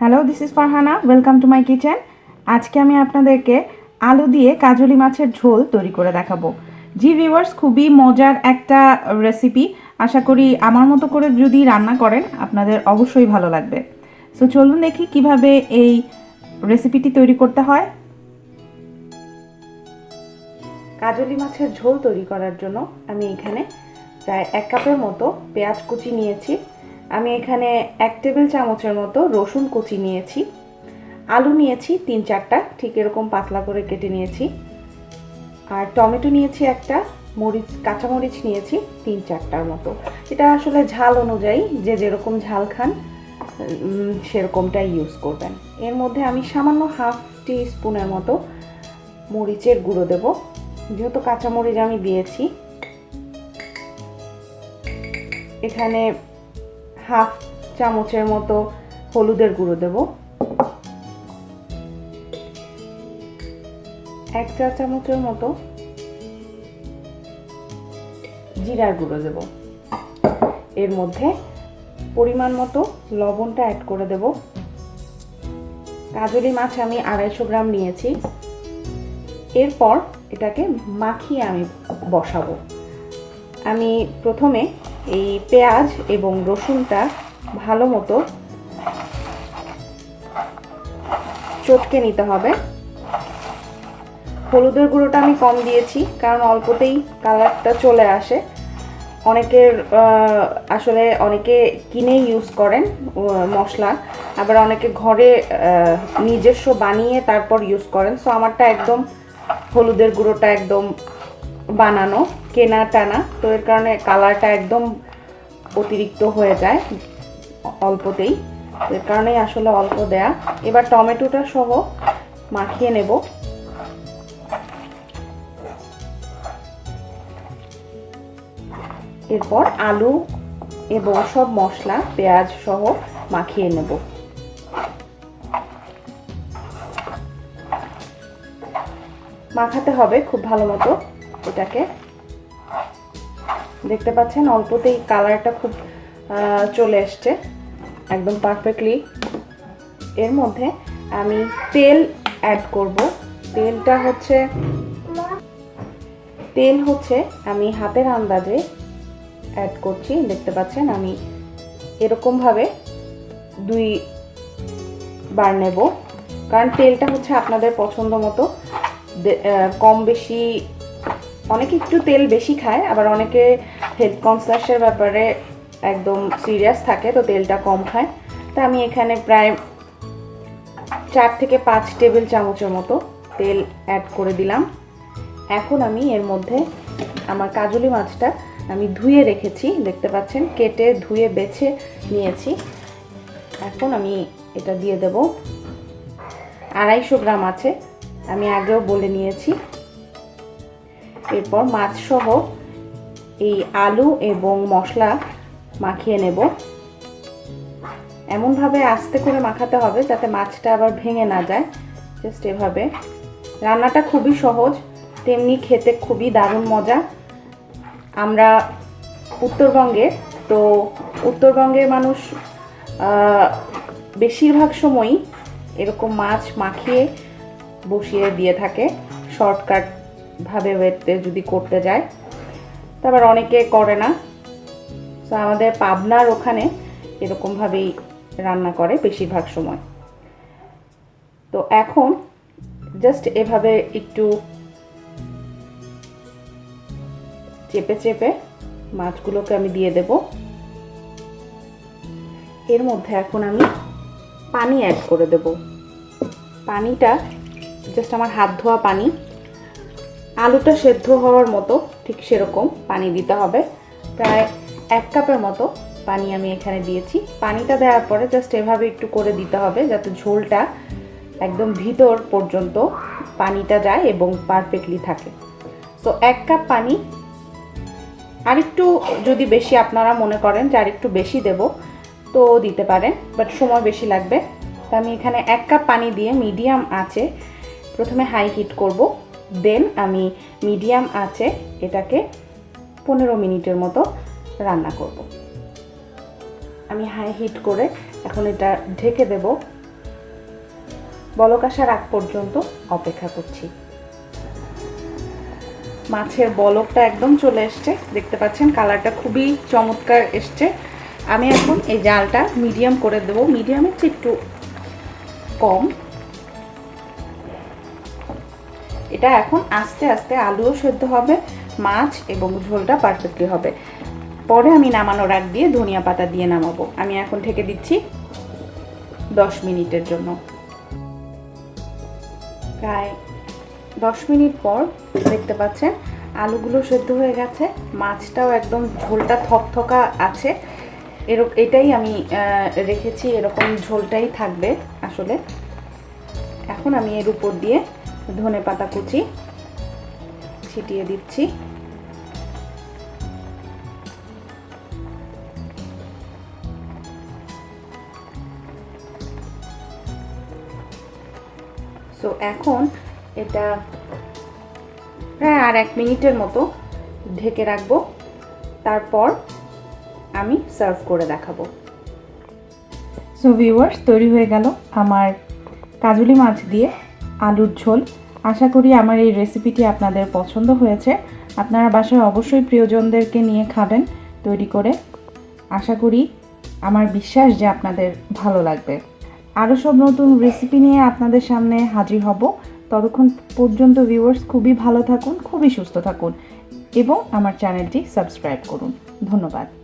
Hello this is Farhana welcome to my kitchen আজকে আমি আপনাদেরকে আলু দিয়ে কাজলি মাছের ঝোল তৈরি করে দেখাবো। জি ভিউয়ার্স খুবই মজার একটা রেসিপি আশা করি আমার মতো করে যদি রান্না করেন, আপনাদের অবশ্যই ভালো লাগবে। সো চলুন দেখি কীভাবে এই রেসিপিটি তৈরি করতে হয়। কাজলি মাছের ঝোল তৈরি করার জন্য আমি এখানে প্রায় এক কাপের মতো পেঁয়াজ কুচি নিয়েছি। আমি এখানে এক টেবিল চামচের মতো রসুন কুচি নিয়েছি, আলু নিয়েছি তিন চারটা, ঠিক এরকম পাতলা করে কেটে নিয়েছি। আর টমেটো নিয়েছি একটা, মরিচ কাঁচামরিচ নিয়েছি তিন চারটার মতো। এটা আসলে ঝাল অনুযায়ী যে যেরকম ঝাল খান সেরকমটাই ইউজ করবেন। এর মধ্যে আমি সামান্য হাফ টি স্পুনের মতো মরিচের গুঁড়ো দেব। যেহেতু কাঁচামরিচ আমি দিয়েছি, এখানে হাফ চামচের মতো হলুদের গুঁড়ো দেব। এক চা চামচের মতো জিরার গুঁড়ো দেব। এর মধ্যে পরিমাণ মতো লবণটা অ্যাড করে দেব। কাজলি মাছ আমি আড়াইশো গ্রাম নিয়েছি। এরপর এটাকে মাখিয়ে আমি বসাবো। আমি প্রথমে এই পেঁয়াজ এবং রসুনটা ভালো মতো চটকে নিতে হবে। হলুদের গুঁড়োটা আমি কম দিয়েছি, কারণ অল্পতেই কালারটা চলে আসে। অনেকের আসলে অনেকে কিনে ইউজ করেন মশলা। আবার অনেকে ঘরে নিজস্ব বানিয়ে তারপর ইউজ করেন। সো আমারটা একদম হলুদের গুঁড়োটা একদম বানানো, কেনা টানা। তো এর কারণে কালারটা একদম অতিরিক্ত হয়ে যায় অল্পতেই। এর কারণেই আসলে অল্প দেয়া। এবার টমেটোটা সহ মাখিয়ে নেব। এরপর আলু এবং সব মশলা, পেঁয়াজ সহ মাখিয়ে নেব। মাখাতে হবে খুব ভালো মতো। এটাকে দেখতে পাচ্ছেন, অল্পতেই কালারটা খুব চলে এসছে। একদম পারফেক্টলি এর মধ্যে আমি তেল অ্যাড করব। তেলটা হচ্ছে, তেল হচ্ছে আমি হাতের আন্দাজে অ্যাড করছি। দেখতে পাচ্ছেন, আমি এরকমভাবে দুই বার নেব। কারণ তেলটা হচ্ছে আপনাদের পছন্দ মতো। কম বেশি অনেকে একটু তেল বেশি খায়, আবার অনেকে হেলথ কনসিয়াসের ব্যাপারে একদম সিরিয়াস থাকে, তো তেলটা কম খায়। তা আমি এখানে প্রায় চার থেকে পাঁচ টেবিল চামচের মতো তেল অ্যাড করে দিলাম। এখন আমি এর মধ্যে আমার কাজলি মাছটা আমি ধুয়ে রেখেছি, দেখতে পাচ্ছেন? কেটে, ধুয়ে, বেছে নিয়েছি। এখন আমি এটা দিয়ে দেব। আড়াইশো গ্রাম আছে, আমি আগেও বলে নিয়েছি। এরপর মাছ সহ এই আলু এবং মশলা মাখিয়ে নেব। এমনভাবে আস্তে করে মাখাতে হবে যাতে মাছটা আবার ভেঙে না যায়। জাস্ট এভাবে। রান্নাটা খুবই সহজ, তেমনি খেতে খুবই দারুণ মজা। আমরা উত্তরবঙ্গে, তো উত্তরবঙ্গের মানুষ বেশিরভাগ সময়ই এরকম মাছ মাখিয়ে বসিয়ে দিয়ে থাকে, শর্টকাট ভাবে ওয়েতে যদি করতে যায়। তারপর অনেকে করে না। তো আমাদের পাবনার ওখানে এরকমভাবেই রান্না করে বেশিরভাগ সময়। তো এখন জাস্ট এভাবে একটু চেপে চেপে মাছগুলোকে আমি দিয়ে দেব। এর মধ্যে এখন আমি পানি অ্যাড করে দেব। পানিটা জাস্ট আমার হাত ধোয়া পানি। আলুটা সেদ্ধ হওয়ার মতো ঠিক সেরকম পানি দিতে হবে। প্রায় এক কাপের মতো পানি আমি এখানে দিয়েছি। পানিটা দেওয়ার পরে জাস্ট এভাবে একটু করে দিতে হবে যাতে ঝোলটা একদম ভিতর পর্যন্ত পানিটা যায় এবং পারফেক্টলি থাকে। সো এক কাপ পানি। আরেকটু যদি বেশি আপনারা মনে করেন যে আরেকটু বেশি দেব, তো দিতে পারেন বাট সময় বেশি লাগবে। তো আমি এখানে এক কাপ পানি দিয়ে মিডিয়াম আছে। প্রথমে হাই হিট করব। দেন আমি মিডিয়াম আছে, এটাকে পনেরো মিনিটের মতো রান্না করব। আমি হাই হিট করে এখন এটা ঢেকে দেব। বলক আসার আগ পর্যন্ত অপেক্ষা করছি। মাছের বলকটা একদম চলে এসছে। দেখতে পাচ্ছেন কালারটা খুবই চমৎকার এসছে। আমি এখন এই জালটা মিডিয়াম করে দেবো। মিডিয়ামের চেয়ে একটু কম। এটা এখন আস্তে আস্তে আলুও সেদ্ধ হবে, মাছ এবং ঝোলটা পারফেক্টলি হবে। পরে আমি নামানোর আগ দিয়ে ধনিয়া পাতা দিয়ে নামাবো। আমি এখন ঢেকে দিচ্ছি দশ মিনিটের জন্য। প্রায় দশ মিনিট পর দেখতে পাচ্ছেন আলুগুলো সেদ্ধ হয়ে গেছে, মাছটাও একদম ঝোলটা থকথকা আছে। এরকম এটাই আমি রেখেছি, এরকম ঝোলটাই থাকবে আসলে। এখন আমি এর উপর দিয়ে ধনে পাতা কুচি ছিটিয়ে দিচ্ছি। সো এখন এটা প্রায় আর এক মিনিটের মতো ঢেকে রাখব। তারপর আমি সার্ভ করে দেখাবো। সো ভিউয়ার্স তৈরি হয়ে গেল আমার কাজুলি মাছ দিয়ে আলুর ঝোল। আশা করি আমার এই রেসিপিটি আপনাদের পছন্দ হয়েছে। আপনারা বাসায় অবশ্যই প্রিয়জনদেরকে নিয়ে খাবেন তৈরি করে। আশা করি আমার বিশ্বাস যে আপনাদের ভালো লাগবে। আরও সব নতুন রেসিপি নিয়ে আপনাদের সামনে হাজির হব। ততক্ষণ পর্যন্ত ভিউয়ার্স খুবই ভালো থাকুন, খুবই সুস্থ থাকুন এবং আমার চ্যানেলটি সাবস্ক্রাইব করুন। ধন্যবাদ।